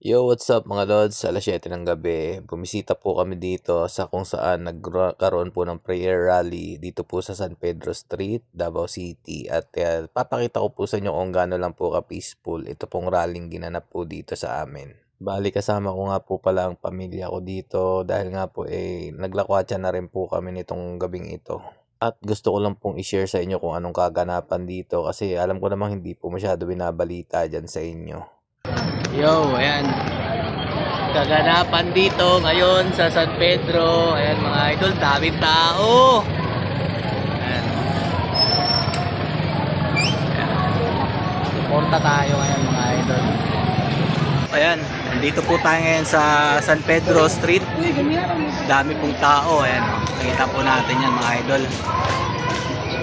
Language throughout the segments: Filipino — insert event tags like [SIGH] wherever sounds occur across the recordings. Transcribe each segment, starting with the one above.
Yo, what's up mga lods? Alas 7 ng gabi. Bumisita po kami dito sa kung saan nagkaroon po ng prayer rally dito po sa San Pedro Street, Davao City. At uh, papakita ko po sa inyo kung gaano lang po ka-peaceful ito pong rallying ginanap po dito sa amin. Bali kasama ko nga po pala ang pamilya ko dito dahil nga po eh naglakwatsa na rin po kami nitong gabing ito. At gusto ko lang pong i-share sa inyo kung anong kaganapan dito kasi alam ko namang hindi po masyado binabalita dyan sa inyo. Yo, ayan. Kaganapan dito ngayon sa San Pedro. Ayan mga idol, daming tao. Ayan. Suporta tayo ngayon mga idol. Ayan, nandito po tayo ngayon sa San Pedro Street. Dami pong tao. Ayan, nakita po natin yan mga idol.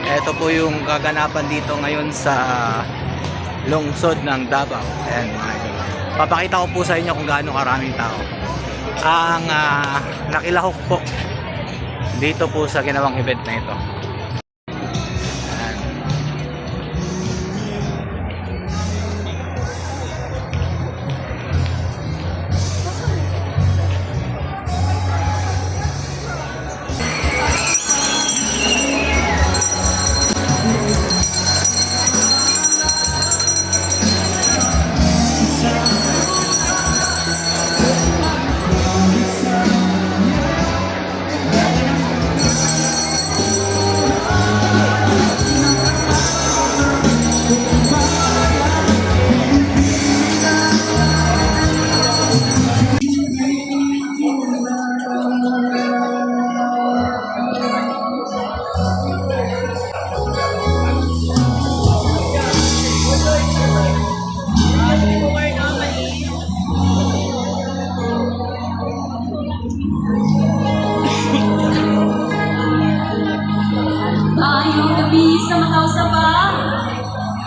Ito po yung kaganapan dito ngayon sa lungsod ng Davao. Ayan mga. Papakita ko po sa inyo kung gaano karaming tao. Ang uh, nakilahok po dito po sa ginawang event na ito.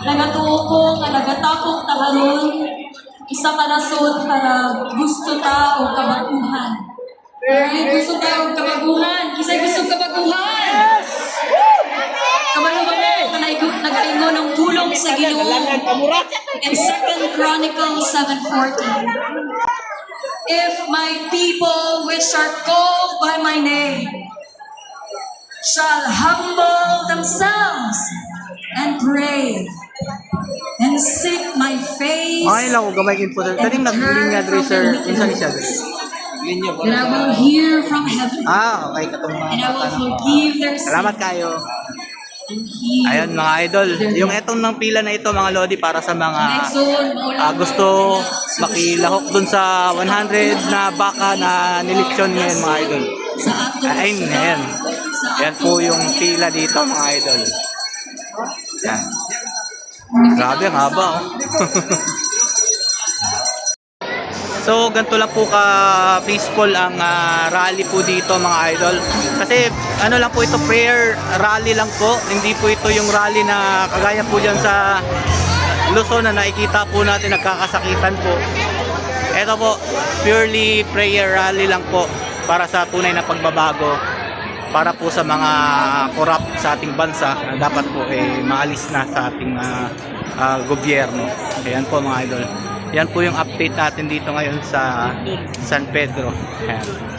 Nagatuo nga nagatapok ta karon isa ka nasod para gusto ta o kabaguhan. Alright, gusto ta o kabaguhan. Kisay gusto kabaguhan. Kabalo ba mo kanaigo nagaingo ng tulong sa Ginoo. In 2 Chronicles 7:14. If my people which are called by my name shall humble themselves and pray and seek my face Okay lang kung gamay kin po. Kaning nag-green nga dre sir. Kinsa ni siya then I will hear from heaven Ah, okay katong mga and I will forgive their sin Salamat kayo. and Ayun mga idol, yung etong ng pila na ito mga lodi para sa mga ah, gusto makilahok dun sa 100 na baka na nilitsyon ngayon mga idol. Ayun, sa Yan po yung pila dito mga idol. Yan. Grabe, ang haba oh. [LAUGHS] So, ganito lang po ka peaceful ang ah, rally po dito mga idol. Kasi ano lang po ito, prayer rally lang po. Hindi po ito yung rally na kagaya po dyan sa Luzon na nakikita po natin nagkakasakitan po. Ito po, purely prayer rally lang po para sa tunay na pagbabago para po sa mga corrupt sa ating bansa na dapat po eh maalis na sa ating ah, ah, gobyerno. Ayan po mga idol. Yan po yung update natin dito ngayon sa San Pedro. Ayan.